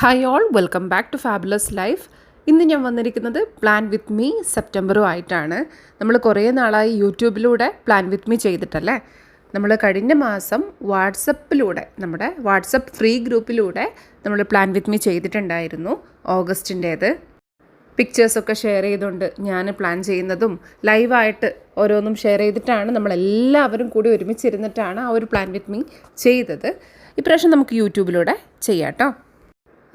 Hi all welcome back to fabulous life ഇന്ന് ഞാൻ വന്നിരിക്കുന്നത് പ്ലാൻ വിത്ത് മീ സെപ്റ്റംബറും ആയിട്ടാണ്. നമ്മൾ കുറേ നാളായി യൂട്യൂബിലൂടെ പ്ലാൻ വിത്ത് മീ ചെയ്തിട്ടല്ലേ? നമ്മൾ കഴിഞ്ഞ മാസം വാട്സപ്പിലൂടെ നമ്മുടെ വാട്സപ്പ് ഫ്രീ ഗ്രൂപ്പിലൂടെ നമ്മൾ പ്ലാൻ വിത്ത് മീ ചെയ്തിട്ടുണ്ടായിരുന്നു ഓഗസ്റ്റിന്റേത്. പിക്ചേഴ്സൊക്കെ ഷെയർ ചെയ്തുകൊണ്ട് ഞാൻ പ്ലാൻ ചെയ്യുന്നതും ലൈവായിട്ട് ഓരോന്നും ഷെയർ ചെയ്തിട്ടാണ് നമ്മളെല്ലാവരും കൂടി ഒരുമിച്ചിരുന്നിട്ടാണ് ആ ഒരു പ്ലാൻ വിത്ത് മീ ചെയ്തത്. ഇപ്രാവശ്യം നമുക്ക് യൂട്യൂബിലൂടെ ചെയ്യാം കേട്ടോ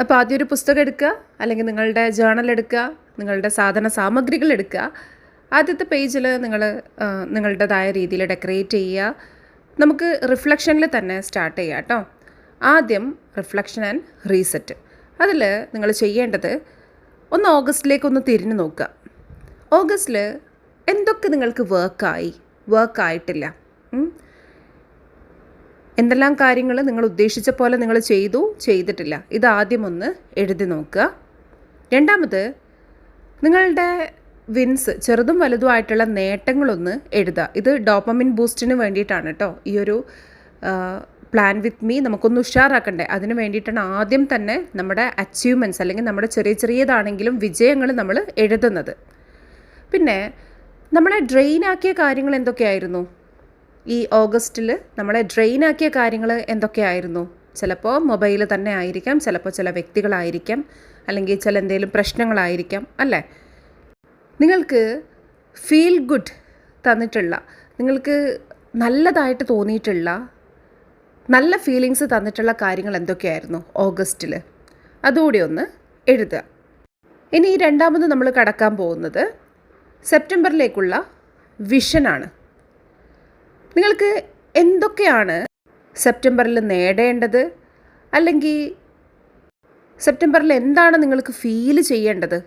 അപ്പോൾ ആദ്യം ഒരു പുസ്തകം എടുക്കുക അല്ലെങ്കിൽ നിങ്ങളുടെ ജേണൽ എടുക്കുക നിങ്ങളുടെ സാധന സാമഗ്രികൾ എടുക്കുക. ആദ്യത്തെ പേജിൽ നിങ്ങൾ നിങ്ങളുടേതായ രീതിയിൽ ഡെക്കറേറ്റ് ചെയ്യുക. നമുക്ക് റിഫ്ലക്ഷനിൽ തന്നെ സ്റ്റാർട്ട് ചെയ്യാം കേട്ടോ. ആദ്യം റിഫ്ലക്ഷൻ ആൻഡ് റീസെറ്റ് അതിൽ നിങ്ങൾ ചെയ്യേണ്ടത് ഒന്ന് ഓഗസ്റ്റിലേക്ക് ഒന്ന് തിരിഞ്ഞു നോക്കുക. ഓഗസ്റ്റിൽ എന്തൊക്കെ നിങ്ങൾക്ക് വർക്കായി വർക്കായിട്ടില്ല എന്തെല്ലാം കാര്യങ്ങൾ നിങ്ങൾ ഉദ്ദേശിച്ച പോലെ നിങ്ങൾ ചെയ്തു ചെയ്തിട്ടില്ല. ഇത് ആദ്യം ഒന്ന് എഴുതി നോക്കുക. രണ്ടാമത് നിങ്ങളുടെ വിൻസ് ചെറുതും വലുതുമായിട്ടുള്ള നേട്ടങ്ങളൊന്ന് എഴുതുക. ഇത് ഡോപ്പമിൻ ബൂസ്റ്റിന് വേണ്ടിയിട്ടാണ് കേട്ടോ ഈ ഒരു പ്ലാൻ വിത്ത് മീ നമുക്കൊന്ന് ഉഷാറാക്കണ്ടേ. അതിന് വേണ്ടിയിട്ടാണ് ആദ്യം തന്നെ നമ്മുടെ അച്ചീവ്മെന്റ്സ് അല്ലെങ്കിൽ നമ്മുടെ ചെറിയ ചെറിയതാണെങ്കിലും വിജയങ്ങൾ നമ്മൾ എഴുതുന്നത്. പിന്നെ നമ്മളെ ഡ്രെയിനാക്കിയ കാര്യങ്ങൾ എന്തൊക്കെയായിരുന്നു? ഈ ഓഗസ്റ്റിൽ നമ്മളെ ഡ്രെയിനാക്കിയ കാര്യങ്ങൾ എന്തൊക്കെയായിരുന്നു? ചിലപ്പോൾ മൊബൈൽ തന്നെ ആയിരിക്കാം ചിലപ്പോൾ ചില വ്യക്തികളായിരിക്കാം അല്ലെങ്കിൽ ചില എന്തെങ്കിലും പ്രശ്നങ്ങളായിരിക്കാം അല്ലേ? നിങ്ങൾക്ക് ഫീൽ ഗുഡ് തന്നിട്ടുള്ള നിങ്ങൾക്ക് നല്ലതായിട്ട് തോന്നിയിട്ടുള്ള നല്ല ഫീലിങ്സ് തന്നിട്ടുള്ള കാര്യങ്ങൾ എന്തൊക്കെയായിരുന്നു ഓഗസ്റ്റിൽ അതുകൂടി ഒന്ന് എഴുതുക. ഇനി രണ്ടാമത് നമ്മൾ കടക്കാൻ പോകുന്നത് സെപ്റ്റംബറിലേക്കുള്ള വിഷനാണ്. നിങ്ങൾക്ക് എന്തൊക്കെയാണ് സെപ്റ്റംബറിൽ നേടേണ്ടത്? അല്ലെങ്കിൽ സെപ്റ്റംബറിൽ എന്താണ് നിങ്ങൾക്ക് ഫീൽ ചെയ്യേണ്ടത്?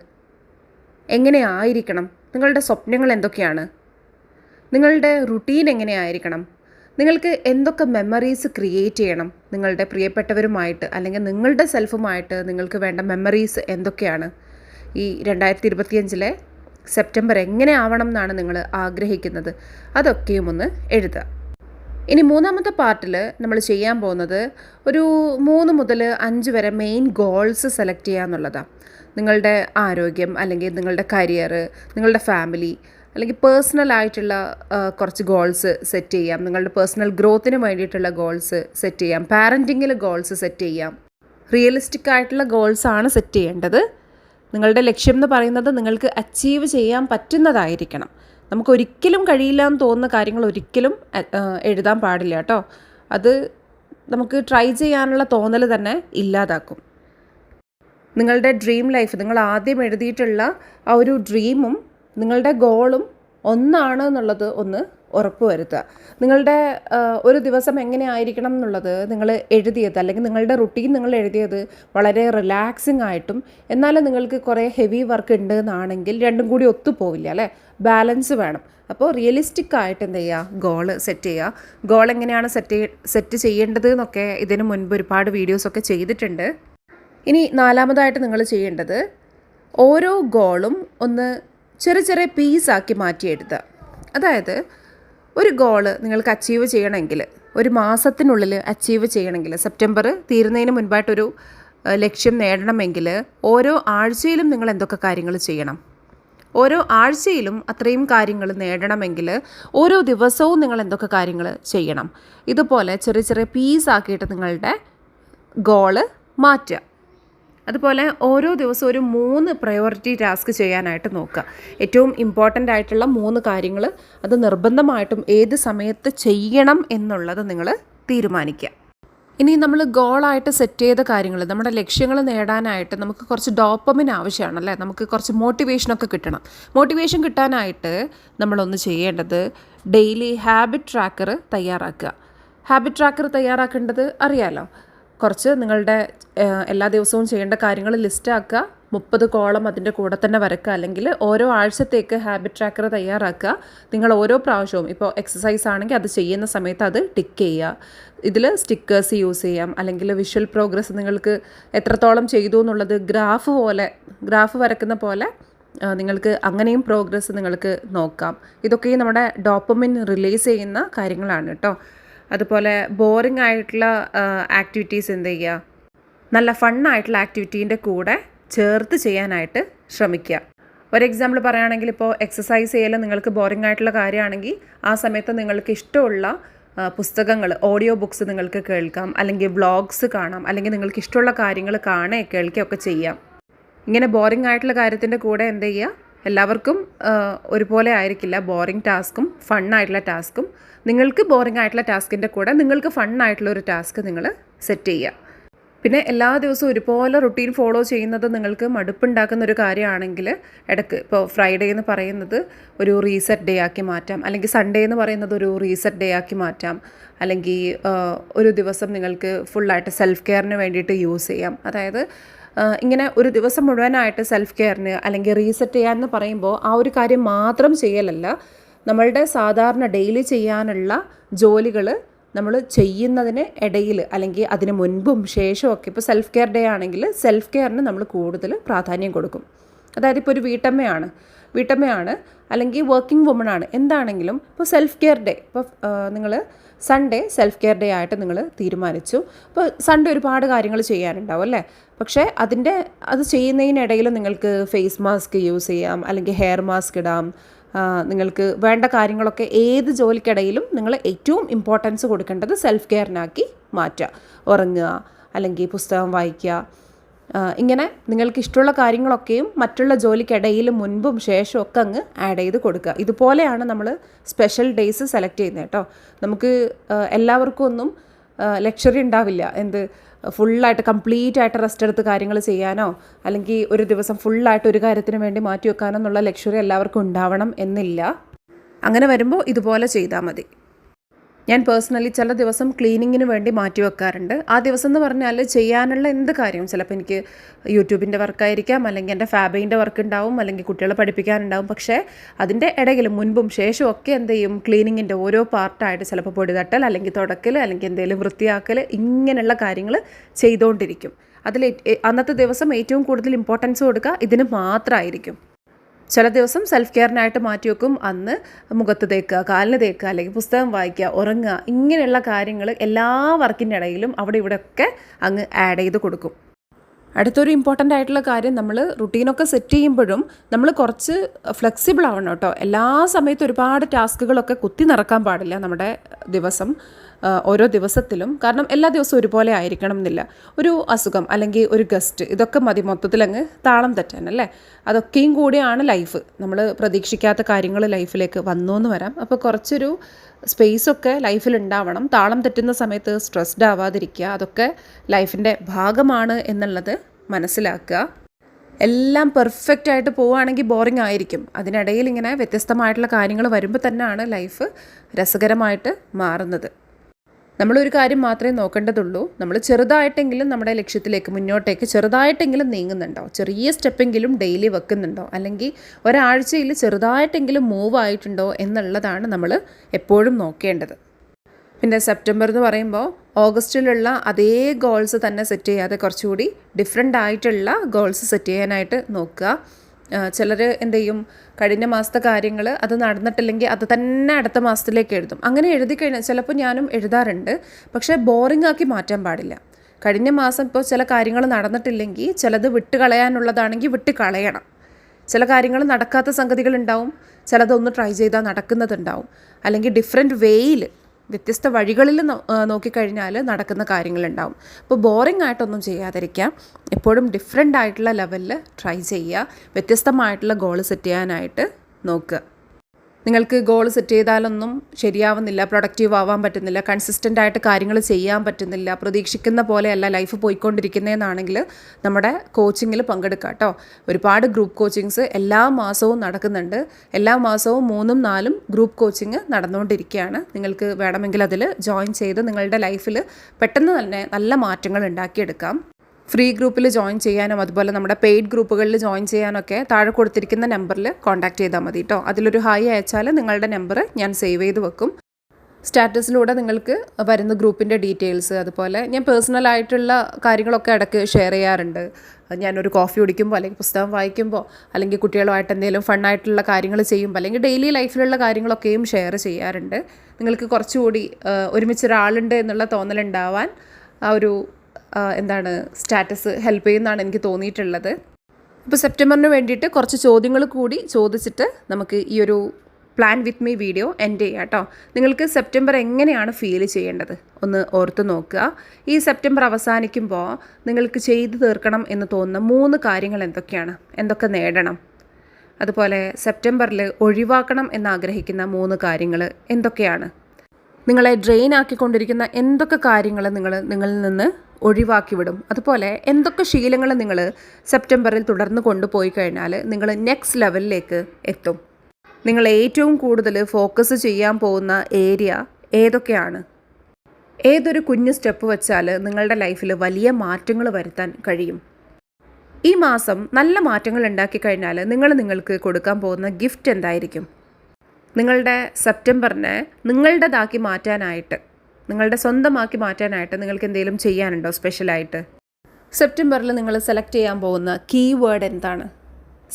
എങ്ങനെ ആയിരിക്കണം? നിങ്ങളുടെ സ്വപ്നങ്ങൾ എന്തൊക്കെയാണ്? നിങ്ങളുടെ റുട്ടീൻ എങ്ങനെയായിരിക്കണം നിങ്ങൾക്ക് എന്തൊക്കെ മെമ്മറീസ് ക്രിയേറ്റ് ചെയ്യണം? നിങ്ങളുടെ പ്രിയപ്പെട്ടവരുമായിട്ട് അല്ലെങ്കിൽ നിങ്ങളുടെ സെൽഫുമായിട്ട് നിങ്ങൾക്ക് വേണ്ട മെമ്മറീസ് എന്തൊക്കെയാണ്? ഈ രണ്ടായിരത്തി ഇരുപത്തിയഞ്ചിലെ സെപ്റ്റംബർ എങ്ങനെ ആവണം എന്നാണ് നിങ്ങൾ ആഗ്രഹിക്കുന്നത്? അതൊക്കെയും ഒന്ന് എഴുതുക. ഇനി മൂന്നാമത്തെ പാർട്ടിൽ നമ്മൾ ചെയ്യാൻ പോകുന്നത് ഒരു മൂന്ന് മുതൽ അഞ്ച് വരെ മെയിൻ ഗോൾസ് സെലക്ട് ചെയ്യുക എന്നുള്ളതാണ് നിങ്ങളുടെ ആരോഗ്യം അല്ലെങ്കിൽ നിങ്ങളുടെ കരിയർ നിങ്ങളുടെ ഫാമിലി അല്ലെങ്കിൽ പേഴ്സണൽ ആയിട്ടുള്ള കുറച്ച് ഗോൾസ് സെറ്റ് ചെയ്യാം. നിങ്ങളുടെ പേഴ്സണൽ ഗ്രോത്തിന് വേണ്ടിയിട്ടുള്ള ഗോൾസ് സെറ്റ് ചെയ്യാം. പാരന്റിങ്ങിൽ ഗോൾസ് സെറ്റ് ചെയ്യാം. റിയലിസ്റ്റിക് ആയിട്ടുള്ള ഗോൾസ് ആണ് സെറ്റ് ചെയ്യേണ്ടത്. നിങ്ങളുടെ ലക്ഷ്യം എന്ന് പറയുന്നത് നിങ്ങൾക്ക് അച്ചീവ് ചെയ്യാൻ പറ്റുന്നതായിരിക്കണം. നമുക്ക് ഒരിക്കലും കഴിയില്ല എന്ന് തോന്നുന്ന കാര്യങ്ങൾ ഒരിക്കലും എഴുതാൻ പാടില്ല കേട്ടോ. അത് നമുക്ക് ട്രൈ ചെയ്യാനുള്ള തോന്നൽ തന്നെ ഇല്ലാതാക്കും. നിങ്ങളുടെ ഡ്രീം ലൈഫ് നിങ്ങൾ ആദ്യം എഴുതിയിട്ടുള്ള ആ ഒരു ഡ്രീമും നിങ്ങളുടെ ഗോളും ഒന്നാണ് എന്നുള്ളത് ഒന്ന് ഉറപ്പ് വരുത്തുക. നിങ്ങളുടെ ഒരു ദിവസം എങ്ങനെ ആയിരിക്കണം എന്നുള്ളത് നിങ്ങൾ എഴുതിയത് അല്ലെങ്കിൽ നിങ്ങളുടെ റുട്ടീൻ നിങ്ങൾ എഴുതിയത് വളരെ റിലാക്സിങ് ആയിട്ടും എന്നാലും നിങ്ങൾക്ക് കുറേ ഹെവി വർക്ക് ഉണ്ട് എന്നാണെങ്കിൽ രണ്ടും കൂടി ഒത്തുപോവില്ല അല്ലേ? ബാലൻസ് വേണം. അപ്പോൾ റിയലിസ്റ്റിക് ആയിട്ട് എന്ത് ചെയ്യുക? ഗോൾ സെറ്റ് ചെയ്യുക. ഗോൾ എങ്ങനെയാണ് സെറ്റ് സെറ്റ് ചെയ്യേണ്ടത് എന്നൊക്കെ ഇതിന് മുൻപ് ഒരുപാട് വീഡിയോസൊക്കെ ചെയ്തിട്ടുണ്ട്. ഇനി നാലാമതായിട്ട് നിങ്ങൾ ചെയ്യേണ്ടത് ഓരോ ഗോളും ഒന്ന് ചെറിയ ചെറിയ പീസാക്കി മാറ്റി എഴുതുക അതായത് ഒരു ഗോൾ നിങ്ങൾക്ക് അച്ചീവ് ചെയ്യണമെങ്കിൽ ഒരു മാസത്തിനുള്ളിൽ അച്ചീവ് ചെയ്യണമെങ്കിൽ സെപ്റ്റംബർ തീരുന്നതിന് മുൻപായിട്ടൊരു ലക്ഷ്യം നേടണമെങ്കിൽ ഓരോ ആഴ്ചയിലും നിങ്ങൾ എന്തൊക്കെ കാര്യങ്ങൾ ചെയ്യണം? ഓരോ ആഴ്ചയിലും അത്രയും കാര്യങ്ങൾ നേടണമെങ്കിൽ ഓരോ ദിവസവും നിങ്ങൾ എന്തൊക്കെ കാര്യങ്ങൾ ചെയ്യണം? ഇതുപോലെ ചെറിയ ചെറിയ പീസ് ആക്കിയിട്ട് നിങ്ങളുടെ ഗോൾ മാറ്റുക. അതുപോലെ ഓരോ ദിവസവും ഒരു മൂന്ന് പ്രയോറിറ്റി ടാസ്ക് ചെയ്യാനായിട്ട് നോക്കുക. ഏറ്റവും ഇമ്പോർട്ടന്റ് ആയിട്ടുള്ള മൂന്ന് കാര്യങ്ങൾ അത് നിർബന്ധമായിട്ടും ഏത് സമയത്ത് ചെയ്യണം എന്നുള്ളത് നിങ്ങൾ തീരുമാനിക്കുക. ഇനി നമ്മൾ ഗോളായിട്ട് സെറ്റ് ചെയ്ത കാര്യങ്ങൾ നമ്മുടെ ലക്ഷ്യങ്ങൾ നേടാനായിട്ട് നമുക്ക് കുറച്ച് ഡോപ്പമിൻ ആവശ്യമാണല്ലേ? നമുക്ക് കുറച്ച് മോട്ടിവേഷനൊക്കെ കിട്ടണം. മോട്ടിവേഷൻ കിട്ടാനായിട്ട് നമ്മളൊന്ന് ചെയ്യേണ്ടത് ഡെയിലി ഹാബിറ്റ് ട്രാക്കർ തയ്യാറാക്കുക. ഹാബിറ്റ് ട്രാക്കർ തയ്യാറാക്കേണ്ടത് അറിയാലോ? കുറച്ച് നിങ്ങളുടെ എല്ലാ ദിവസവും ചെയ്യേണ്ട കാര്യങ്ങൾ ലിസ്റ്റാക്കുക മുപ്പത് കോളം അതിന്റെ കൂടെ തന്നെ വരക്കുക അല്ലെങ്കിൽ ഓരോ ആഴ്ചത്തേക്ക് ഹാബിറ്റ് ട്രാക്കർ തയ്യാറാക്കുക. നിങ്ങൾ ഓരോ പ്രാവശ്യവും ഇപ്പോൾ എക്സസൈസ് ആണെങ്കിൽ അത് ചെയ്യുന്ന സമയത്ത് അത് ടിക്ക് ചെയ്യുക. ഇതിൽ സ്റ്റിക്കേഴ്സ് യൂസ് ചെയ്യാം. അല്ലെങ്കിൽ വിഷ്വൽ പ്രോഗ്രസ് നിങ്ങൾക്ക് എത്രത്തോളം ചെയ്തു എന്നുള്ളത് ഗ്രാഫ് പോലെ ഗ്രാഫ് വരക്കുന്ന പോലെ നിങ്ങൾക്ക് അങ്ങനെയും പ്രോഗ്രസ് നിങ്ങൾക്ക് നോക്കാം. ഇതൊക്കെ നമ്മുടെ ഡോപ്പമിൻ റിലീസ് ചെയ്യുന്ന കാര്യങ്ങളാണ് കേട്ടോ. അതുപോലെ ബോറിംഗ് ആയിട്ടുള്ള ആക്ടിവിറ്റീസ് എന്ത് ചെയ്യുക? നല്ല ഫണ്ണായിട്ടുള്ള ആക്ടിവിറ്റീന്റെ കൂടെ ചേർത്ത് ചെയ്യാനായിട്ട് ശ്രമിക്കുക. ഒരു എക്സാമ്പിൾ പറയുകയാണെങ്കിൽ ഇപ്പോൾ എക്സസൈസ് ചെയ്യൽ നിങ്ങൾക്ക് ബോറിംഗ് ആയിട്ടുള്ള കാര്യമാണെങ്കിൽ ആ സമയത്ത് നിങ്ങൾക്ക് ഇഷ്ടമുള്ള പുസ്തകങ്ങൾ ഓഡിയോ ബുക്സ് നിങ്ങൾക്ക് കേൾക്കാം അല്ലെങ്കിൽ ബ്ലോഗ്സ് കാണാം അല്ലെങ്കിൽ നിങ്ങൾക്ക് ഇഷ്ടമുള്ള കാര്യങ്ങൾ കാണുകയോ കേൾക്കുകയൊക്കെ ചെയ്യാം. ഇങ്ങനെ ബോറിംഗ് ആയിട്ടുള്ള കാര്യത്തിന്റെ കൂടെ എന്ത് ചെയ്യുക? എല്ലാവർക്കും ഒരുപോലെ ആയിരിക്കില്ല. ബോറിംഗ് ടാസ്കും ഫണ്ണായിട്ടുള്ള ടാസ്കും നിങ്ങൾക്ക് ബോറിംഗ് ആയിട്ടുള്ള ടാസ്കിന്റെ കൂടെ നിങ്ങൾക്ക് ഫണ്ണായിട്ടുള്ള ഒരു ടാസ്ക് നിങ്ങൾ സെറ്റ് ചെയ്യുക. പിന്നെ എല്ലാ ദിവസവും ഒരുപോലെ റുട്ടീൻ ഫോളോ ചെയ്യുന്നത് നിങ്ങൾക്ക് മടുപ്പുണ്ടാക്കുന്ന ഒരു കാര്യമാണെങ്കിൽ ഇടയ്ക്ക് ഇപ്പോൾ ഫ്രൈഡേ എന്ന് പറയുന്നത് ഒരു റീസെറ്റ് ഡേ ആക്കി മാറ്റാം. അല്ലെങ്കിൽ സൺഡേ എന്ന് പറയുന്നത് ഒരു റീസെറ്റ് ഡേ ആക്കി മാറ്റാം. അല്ലെങ്കിൽ ഒരു ദിവസം നിങ്ങൾക്ക് ഫുള്ളായിട്ട് സെൽഫ് കെയറിന് വേണ്ടിയിട്ട് യൂസ് ചെയ്യാം. അതായത് ഇങ്ങനെ ഒരു ദിവസം മുഴുവനായിട്ട് സെൽഫ് കെയറിന് അല്ലെങ്കിൽ റീസെറ്റ് ചെയ്യാമെന്ന് പറയുമ്പോൾ ആ ഒരു കാര്യം മാത്രം ചെയ്യലല്ല. നമ്മളുടെ സാധാരണ ഡെയിലി ചെയ്യാനുള്ള ജോലികൾ നമ്മൾ ചെയ്യുന്നതിന് ഇടയിൽ അല്ലെങ്കിൽ അതിന് മുൻപും ശേഷവും ഒക്കെ ഇപ്പോൾ സെൽഫ് കെയർ ഡേ ആണെങ്കിൽ സെൽഫ് കെയറിന് നമ്മൾ കൂടുതൽ പ്രാധാന്യം കൊടുക്കും. അതായത് ഇപ്പോൾ ഒരു വീട്ടമ്മയാണ്. വീട്ടമ്മയാണ് അല്ലെങ്കിൽ വർക്കിംഗ് വുമൺ ആണ്. എന്താണെങ്കിലും ഇപ്പോൾ സെൽഫ് കെയർ ഡേ ഇപ്പോൾ നിങ്ങൾ സൺഡേ സെൽഫ് കെയർ ഡേ ആയിട്ട് നിങ്ങൾ തീരുമാനിച്ചു. അപ്പോൾ സൺഡേ ഒരുപാട് കാര്യങ്ങൾ ചെയ്യാനുണ്ടാവും അല്ലേ? പക്ഷേ അതിന്റെ അത് ചെയ്യുന്നതിനിടയിൽ നിങ്ങൾക്ക് ഫേസ് മാസ്ക് യൂസ് ചെയ്യാം അല്ലെങ്കിൽ ഹെയർ മാസ്ക് ഇടാം നിങ്ങൾക്ക് വേണ്ട കാര്യങ്ങളൊക്കെ ഏത് ജോലിക്കിടയിലും നിങ്ങൾ ഏറ്റവും ഇമ്പോർട്ടൻസ് കൊടുക്കേണ്ടത് സെൽഫ് കെയറിനാക്കി മാറ്റുക. ഉറങ്ങുക അല്ലെങ്കിൽ പുസ്തകം വായിക്കുക ഇങ്ങനെ നിങ്ങൾക്ക് ഇഷ്ടമുള്ള കാര്യങ്ങളൊക്കെയും മറ്റുള്ള ജോലിക്കിടയിൽ മുൻപും ശേഷവും ഒക്കെ അങ്ങ് ആഡ് ചെയ്ത് കൊടുക്കുക. ഇതുപോലെയാണ് നമ്മൾ സ്പെഷ്യൽ ഡേയ്സ് സെലക്ട് ചെയ്യുന്നത് കേട്ടോ. നമുക്ക് എല്ലാവർക്കും ഒന്നും ലക്ഷറി ഉണ്ടാവില്ല. എന്ത് ഫുള്ളായിട്ട് കംപ്ലീറ്റ് ആയിട്ട് റെസ്റ്റ് എടുത്ത് കാര്യങ്ങൾ ചെയ്യാനോ അല്ലെങ്കിൽ ഒരു ദിവസം ഫുള്ളായിട്ട് ഒരു കാര്യത്തിന് വേണ്ടി മാറ്റി വെക്കാനോ എന്നുള്ള ലക്ഷറി എല്ലാവർക്കും ഉണ്ടാവണം എന്നില്ല. അങ്ങനെ വരുമ്പോൾ ഇതുപോലെ ചെയ്താൽ മതി. ഞാൻ പേഴ്സണലി ചില ദിവസം ക്ലീനിങ്ങിന് വേണ്ടി മാറ്റി വെക്കാറുണ്ട്. ആ ദിവസം എന്ന് പറഞ്ഞാൽ ചെയ്യാനുള്ള എന്ത് കാര്യവും ചിലപ്പോൾ എനിക്ക് യൂട്യൂബിന്റെ വർക്കായിരിക്കാം അല്ലെങ്കിൽ എന്റെ ഫാബിന്റെ വർക്ക് ഉണ്ടാവും അല്ലെങ്കിൽ കുട്ടികളെ പഠിപ്പിക്കാനുണ്ടാവും. പക്ഷേ അതിന്റെ ഇടയിൽ മുൻപും ശേഷവും ഒക്കെ എന്ത് ചെയ്യും? ക്ലീനിങ്ങിന്റെ ഓരോ പാർട്ടായിട്ട് ചിലപ്പോൾ പൊടി തട്ടൽ അല്ലെങ്കിൽ തുടക്കൽ അല്ലെങ്കിൽ എന്തെങ്കിലും വൃത്തിയാക്കൽ ഇങ്ങനെയുള്ള കാര്യങ്ങൾ ചെയ്തുകൊണ്ടിരിക്കും അതിൽ അന്നത്തെ ദിവസം ഏറ്റവും കൂടുതൽ ഇമ്പോർട്ടൻസ് കൊടുക്കുക ഇതിന് മാത്രമായിരിക്കും. ചില ദിവസം സെൽഫ് കെയറിനായിട്ട് മാറ്റി വെക്കും അന്ന് മുഖത്ത് തേക്കുക കാലിന് തേക്കുക അല്ലെങ്കിൽ പുസ്തകം വായിക്കുക ഉറങ്ങുക ഇങ്ങനെയുള്ള കാര്യങ്ങൾ എല്ലാ വർക്കിന്റെ ഇടയിലും അവിടെ ഇവിടെയൊക്കെ അങ്ങ് ആഡ് ചെയ്ത് കൊടുക്കും. അടുത്തൊരു ഇമ്പോർട്ടന്റ് ആയിട്ടുള്ള കാര്യം നമ്മൾ റുട്ടീനൊക്കെ സെറ്റ് ചെയ്യുമ്പോഴും നമ്മൾ കുറച്ച് ഫ്ലെക്സിബിൾ ആവണം കേട്ടോ. എല്ലാ സമയത്തും ഒരുപാട് ടാസ്കുകളൊക്കെ കുത്തി നിറക്കാൻ പാടില്ല നമ്മുടെ ദിവസം. ഓരോ ദിവസത്തിലും. കാരണം എല്ലാ ദിവസവും ഒരുപോലെ ആയിരിക്കണം എന്നില്ല ഒരു അസുഖം അല്ലെങ്കിൽ ഒരു ഗസ്റ്റ് ഇതൊക്കെ മതി. മൊത്തത്തിൽ അങ്ങ് താളം തെറ്റാൻ അല്ലേ? അതൊക്കെയും കൂടിയാണ് ലൈഫ്. നമ്മൾ പ്രതീക്ഷിക്കാത്ത കാര്യങ്ങൾ ലൈഫിലേക്ക് വന്നു എന്ന് വരാം. അപ്പോൾ കുറച്ചൊരു സ്പേസൊക്കെ ലൈഫിൽ ഉണ്ടാവണം. താളം തെറ്റുന്ന സമയത്ത് സ്ട്രെസ്ഡ് ആവാതിരിക്കുക. അതൊക്കെ ലൈഫിന്റെ ഭാഗമാണ് എന്നുള്ളത് മനസ്സിലാക്കുക. എല്ലാം പെർഫെക്റ്റ് ആയിട്ട് പോവുകയാണെങ്കിൽ ബോറിംഗ് ആയിരിക്കും. അതിനിടയിൽ ഇങ്ങനെ വ്യത്യസ്തമായിട്ടുള്ള കാര്യങ്ങൾ വരുമ്പോൾ തന്നെയാണ് ലൈഫ് രസകരമായിട്ട് മാറുന്നത്. നമ്മളൊരു കാര്യം മാത്രമേ നോക്കേണ്ടതുള്ളൂ. നമ്മൾ ചെറുതായിട്ടെങ്കിലും നമ്മുടെ ലക്ഷ്യത്തിലേക്ക് മുന്നോട്ടേക്ക് ചെറുതായിട്ടെങ്കിലും നീങ്ങുന്നുണ്ടോ? ചെറിയ സ്റ്റെപ്പെങ്കിലും ഡെയിലി വെക്കുന്നുണ്ടോ? അല്ലെങ്കിൽ ഒരാഴ്ചയിൽ ചെറുതായിട്ടെങ്കിലും മൂവ് ആയിട്ടുണ്ടോ എന്നുള്ളതാണ് നമ്മൾ എപ്പോഴും നോക്കേണ്ടത്. പിന്നെ സെപ്റ്റംബർ എന്ന് പറയുമ്പോൾ ഓഗസ്റ്റിലുള്ള അതേ ഗോൾസ് തന്നെ സെറ്റ് ചെയ്യാതെ കുറച്ചുകൂടി ഡിഫറെന്റ് ആയിട്ടുള്ള ഗോൾസ് സെറ്റ് ചെയ്യാനായിട്ട് നോക്കുക. ചിലർ എന്ത് ചെയ്യും? കഴിഞ്ഞ മാസത്തെ കാര്യങ്ങൾ അത് നടന്നിട്ടില്ലെങ്കിൽ അത് തന്നെ അടുത്ത മാസത്തിലേക്ക് എഴുതും. അങ്ങനെ എഴുതി കഴിഞ്ഞാൽ ചിലപ്പോൾ ഞാനും എഴുതാറുണ്ട്. പക്ഷേ ബോറിംഗ് ആക്കി മാറ്റാൻ പാടില്ല. കഴിഞ്ഞ മാസം ഇപ്പോൾ ചില കാര്യങ്ങൾ നടന്നിട്ടില്ലെങ്കിൽ ചിലത് വിട്ട് കളയാനുള്ളതാണെങ്കിൽ വിട്ട് കളയണം. ചില കാര്യങ്ങൾ നടക്കാത്ത സംഗതികളുണ്ടാവും ചിലതൊന്ന് ട്രൈ ചെയ്താൽ നടക്കുന്നതുണ്ടാവും. അല്ലെങ്കിൽ ഡിഫറെന്റ് വേയിൽ വ്യത്യസ്ത വഴികളിൽ നോക്കിക്കഴിഞ്ഞാൽ നടക്കുന്ന കാര്യങ്ങളുണ്ടാവും. അപ്പോൾ ബോറിംഗ് ആയിട്ടൊന്നും ചെയ്യാതിരിക്കാം. എപ്പോഴും ഡിഫറെന്റ് ആയിട്ടുള്ള ലെവലിൽ ട്രൈ ചെയ്യുക. വ്യത്യസ്തമായിട്ടുള്ള ഗോൾ സെറ്റ് ചെയ്യാനായിട്ട് നോക്കുക. നിങ്ങൾക്ക് ഗോൾ സെറ്റ് ചെയ്താലൊന്നും ശരിയാവുന്നില്ല പ്രൊഡക്റ്റീവ് ആവാൻ പറ്റുന്നില്ല കൺസിസ്റ്റന്റ് ആയിട്ട് കാര്യങ്ങൾ ചെയ്യാൻ പറ്റുന്നില്ല പ്രതീക്ഷിക്കുന്ന പോലെയല്ല ലൈഫ് പോയിക്കൊണ്ടിരിക്കുന്നതെന്നാണെങ്കിൽ നമ്മുടെ കോച്ചിങ്ങിൽ പങ്കെടുക്കുക കേട്ടോ ഒരുപാട് ഗ്രൂപ്പ് കോച്ചിങ്സ് എല്ലാ മാസവും നടക്കുന്നുണ്ട്. എല്ലാ മാസവും മൂന്നും നാലും ഗ്രൂപ്പ് കോച്ചിങ് നടന്നുകൊണ്ടിരിക്കുകയാണ്. നിങ്ങൾക്ക് വേണമെങ്കിൽ അതിൽ ജോയിൻ ചെയ്ത് നിങ്ങളുടെ ലൈഫിൽ പെട്ടെന്ന് തന്നെ നല്ല മാറ്റങ്ങൾ ഉണ്ടാക്കിയെടുക്കാം. ഫ്രീ ഗ്രൂപ്പിൽ ജോയിൻ ചെയ്യാനും അതുപോലെ നമ്മുടെ പെയ്ഡ് ഗ്രൂപ്പുകളിൽ ജോയിൻ ചെയ്യാനൊക്കെ താഴെ കൊടുത്തിരിക്കുന്ന നമ്പറിൽ കോൺടാക്ട് ചെയ്താൽ മതി കേട്ടോ അതിലൊരു ഹായ് അയച്ചാൽ നിങ്ങളുടെ നമ്പർ ഞാൻ സേവ് ചെയ്ത് വെക്കും. സ്റ്റാറ്റസിലൂടെ നിങ്ങൾക്ക് വരുന്ന ഗ്രൂപ്പിന്റെ ഡീറ്റെയിൽസ് അതുപോലെ ഞാൻ പേഴ്സണലായിട്ടുള്ള കാര്യങ്ങളൊക്കെ ഇടയ്ക്ക് ഷെയർ ചെയ്യാറുണ്ട്. ഞാനൊരു കോഫി കുടിക്കുമ്പോൾ അല്ലെങ്കിൽ പുസ്തകം വായിക്കുമ്പോൾ അല്ലെങ്കിൽ കുട്ടികളുമായിട്ട് എന്തെങ്കിലും ഫണ്ണായിട്ടുള്ള കാര്യങ്ങൾ ചെയ്യുമ്പോൾ അല്ലെങ്കിൽ ഡെയിലി ലൈഫിലുള്ള കാര്യങ്ങളൊക്കെയും ഷെയർ ചെയ്യാറുണ്ട്. നിങ്ങൾക്ക് കുറച്ചുകൂടി ഒരുമിച്ച് ഒരാളുണ്ട് എന്നുള്ള തോന്നലുണ്ടാവാൻ ആ ഒരു എന്താണ് സ്റ്റാറ്റസ് ഹെൽപ്പ് ചെയ്യുന്നതാണ് എനിക്ക് തോന്നിയിട്ടുള്ളത്. അപ്പോൾ സെപ്റ്റംബറിന് വേണ്ടിയിട്ട് കുറച്ച് ചോദ്യങ്ങൾ കൂടി ചോദിച്ചിട്ട് നമുക്ക് ഈ ഒരു plan with me video end ചെയ്യാം കേട്ടോ നിങ്ങൾക്ക് സെപ്റ്റംബർ എങ്ങനെയാണ് ഫീൽ ചെയ്യേണ്ടത്? ഒന്ന് ഓർത്ത് നോക്കുക. ഈ സെപ്റ്റംബർ അവസാനിക്കുമ്പോൾ നിങ്ങൾക്ക് ചെയ്തു തീർക്കണം എന്ന് തോന്നുന്ന മൂന്ന് കാര്യങ്ങൾ എന്തൊക്കെയാണ്? എന്തൊക്കെ നേടണം? അതുപോലെ സെപ്റ്റംബറിൽ ഒഴിവാക്കണം എന്നാഗ്രഹിക്കുന്ന മൂന്ന് കാര്യങ്ങൾ എന്തൊക്കെയാണ്? നിങ്ങളെ ഡ്രെയിൻ ആക്കിക്കൊണ്ടിരിക്കുന്ന എന്തൊക്കെ കാര്യങ്ങൾ നിങ്ങൾ നിങ്ങളിൽ നിന്ന് ഒഴിവാക്കി വിടും അതുപോലെ എന്തൊക്കെ ശീലങ്ങൾ നിങ്ങൾ സെപ്റ്റംബറിൽ തുടർന്ന് കൊണ്ടുപോയി കഴിഞ്ഞാൽ നിങ്ങൾ നെക്സ്റ്റ് ലെവലിലേക്ക് എത്തും. നിങ്ങൾ ഏറ്റവും കൂടുതൽ ഫോക്കസ് ചെയ്യാൻ പോകുന്ന ഏരിയ ഏതൊക്കെയാണ്? ഏതൊരു കുഞ്ഞു സ്റ്റെപ്പ് വെച്ചാൽ നിങ്ങളുടെ ലൈഫിൽ വലിയ മാറ്റങ്ങൾ വരുത്താൻ കഴിയും. ഈ മാസം നല്ല മാറ്റങ്ങൾ ഉണ്ടാക്കി കഴിഞ്ഞാൽ നിങ്ങൾ നിങ്ങൾക്ക് കൊടുക്കാൻ പോകുന്ന ഗിഫ്റ്റ് എന്തായിരിക്കും? നിങ്ങളുടെ സെപ്റ്റംബറിനെ നിങ്ങളുടേതാക്കി മാറ്റാനായിട്ട് നിങ്ങളുടെ സ്വന്തമാക്കി മാറ്റാനായിട്ട് നിങ്ങൾക്ക് എന്തെങ്കിലും ചെയ്യാനുണ്ടോ സ്പെഷ്യലായിട്ട്? സെപ്റ്റംബറിൽ നിങ്ങൾ സെലക്ട് ചെയ്യാൻ പോകുന്ന കീവേഡ് എന്താണ്?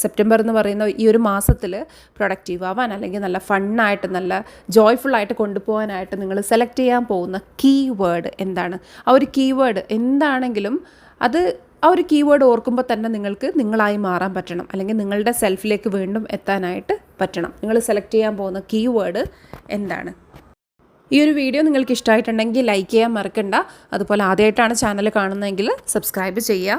സെപ്റ്റംബർ എന്ന് പറയുന്ന ഈ ഒരു മാസത്തിൽ പ്രൊഡക്റ്റീവ് ആവാൻ അല്ലെങ്കിൽ നല്ല ഫണ്ണായിട്ട് നല്ല ജോയ്ഫുള്ളായിട്ട് കൊണ്ടുപോകാനായിട്ട് നിങ്ങൾ സെലക്ട് ചെയ്യാൻ പോകുന്ന കീവേഡ് എന്താണ്? ആ ഒരു കീവേഡ് എന്താണെങ്കിലും അത് ആ ഒരു കീവേഡ് ഓർക്കുമ്പോൾ തന്നെ നിങ്ങൾക്ക് നിങ്ങളായി മാറാൻ പറ്റണം. അല്ലെങ്കിൽ നിങ്ങളുടെ സെൽഫിലേക്ക് വീണ്ടും എത്താനായിട്ട് പറ്റണം. നിങ്ങൾ സെലക്ട് ചെയ്യാൻ പോകുന്ന കീവേഡ് എന്താണ്? ഈ ഒരു വീഡിയോ നിങ്ങൾക്ക് ഇഷ്ടമായിട്ടുണ്ടെങ്കിൽ ലൈക്ക് ചെയ്യാൻ മറക്കണ്ട. അതുപോലെ ആദ്യമായിട്ടാണ് ചാനൽ കാണുന്നതെങ്കിൽ സബ്സ്ക്രൈബ് ചെയ്യുക.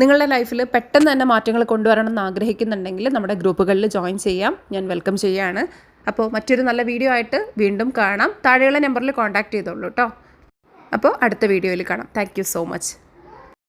നിങ്ങളുടെ ലൈഫിൽ പെട്ടെന്ന് തന്നെ മാറ്റങ്ങൾ കൊണ്ടുവരണം എന്ന് ആഗ്രഹിക്കുന്നുണ്ടെങ്കിൽ നമ്മുടെ ഗ്രൂപ്പുകളിൽ ജോയിൻ ചെയ്യാം. ഞാൻ വെൽക്കം ചെയ്യുകയാണ്. അപ്പോൾ മറ്റൊരു നല്ല വീഡിയോ ആയിട്ട് വീണ്ടും കാണാം. താഴെയുള്ള നമ്പറിൽ കോൺടാക്ട് ചെയ്തോളൂ കേട്ടോ. അപ്പോൾ അടുത്ത വീഡിയോയിൽ കാണാം. Thank so much.